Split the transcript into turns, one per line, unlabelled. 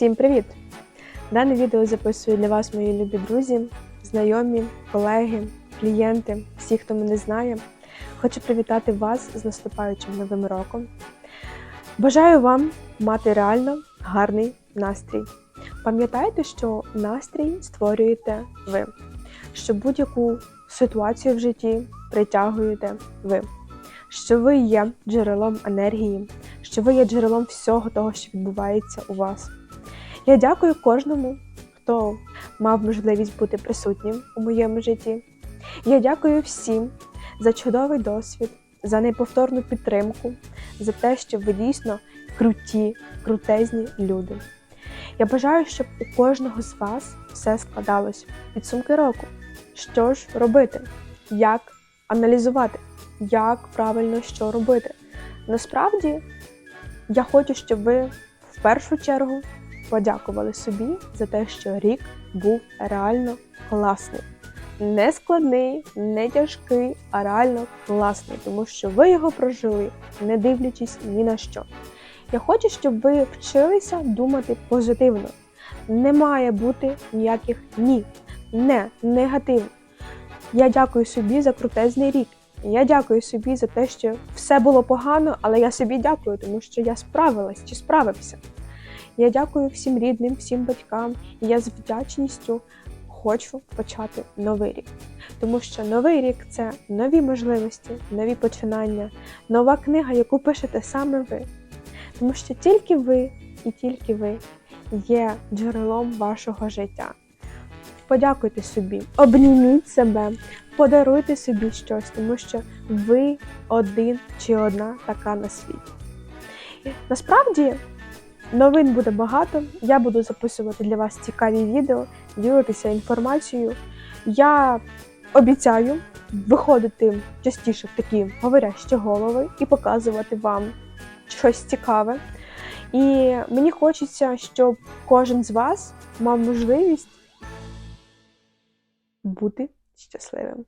Всім привіт! Дане відео записую для вас, мої любі друзі, знайомі, колеги, клієнти, всі, хто мене знає. Хочу привітати вас з наступаючим новим роком. Бажаю вам мати реально гарний настрій. Пам'ятайте, що настрій створюєте ви, що будь-яку ситуацію в житті притягуєте ви, що ви є джерелом енергії, що ви є джерелом всього того, що відбувається у вас. Я дякую кожному, хто мав можливість бути присутнім у моєму житті. Я дякую всім за чудовий досвід, за неповторну підтримку, за те, що ви дійсно круті, крутезні люди. Я бажаю, щоб у кожного з вас все складалось підсумки року. Що ж робити? Як аналізувати? Як правильно що робити? Насправді, я хочу, щоб ви в першу чергу подякували собі за те, що рік був реально класний. Не складний, не тяжкий, а реально класний, тому що ви його прожили, не дивлячись ні на що. Я хочу, щоб ви вчилися думати позитивно. Не має бути ніяких ні, не негатив. Я дякую собі за крутезний рік. Я дякую собі за те, що все було погано, але я собі дякую, тому що я справилась чи справився. Я дякую всім рідним, всім батькам, і я з вдячністю хочу почати новий рік. Тому що новий рік це нові можливості, нові починання, нова книга, яку пишете саме ви. Тому що тільки ви і тільки ви є джерелом вашого життя. Подякуйте собі, обніміть себе, подаруйте собі щось, тому що ви один чи одна така на світі. Насправді новин буде багато. Я буду записувати для вас цікаві відео, ділитися інформацією. Я обіцяю виходити частіше в такі говорящі голови і показувати вам щось цікаве. І мені хочеться, щоб кожен з вас мав можливість бути щасливим.